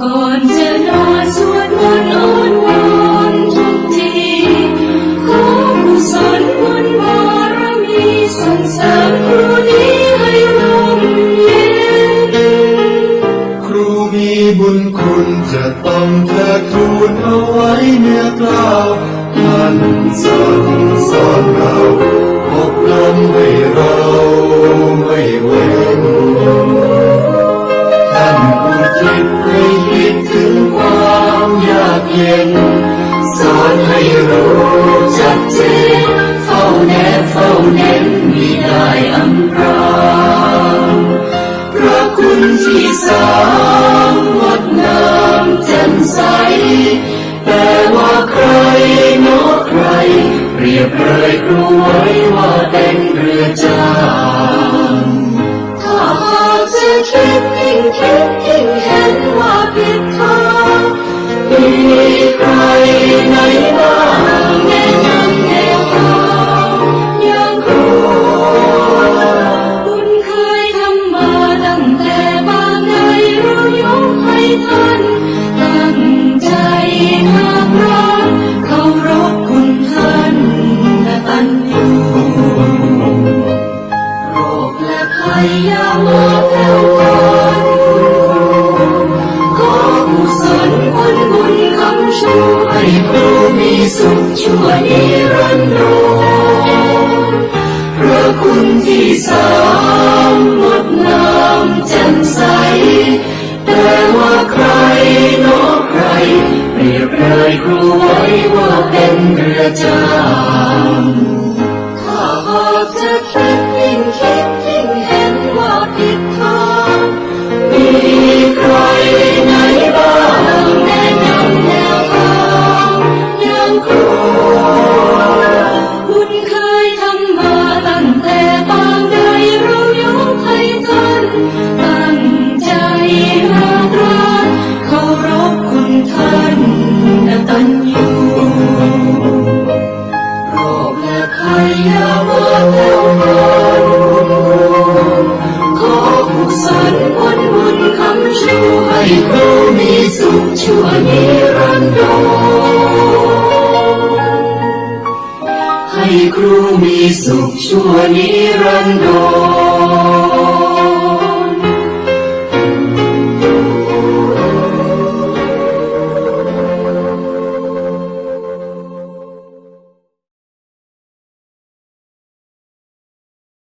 ก่อนจะนอนสวดมนต์ ไว้เนื้อกล่าวท่านสั่งสอนเราอบรมให้เราไม่เว้นท่านอุทิศให้คิดถึงความยากเย็น สอนให้รู้ชัดเจนเฝ้าแนบเฝ้าเน้นมิได้อำพรางพระคุณที่สามงดงามแจ่มใส ว่าใครเนาะใคร เปรียบเลยครูไว้ว่าเป็นเรือจางถ้าหากจะคิดยิ่งคิดยิ่งเห็นว่าผิดทางมีใครไหนบ้าง สุขชั่วนิรันดรพระคุณที่สามงดงามแจ่มใสแต่ว่าใคร ให้ให้ครูมีสุขชั่วนิรันดรให้ครูมีสุขชั่วนิรันดร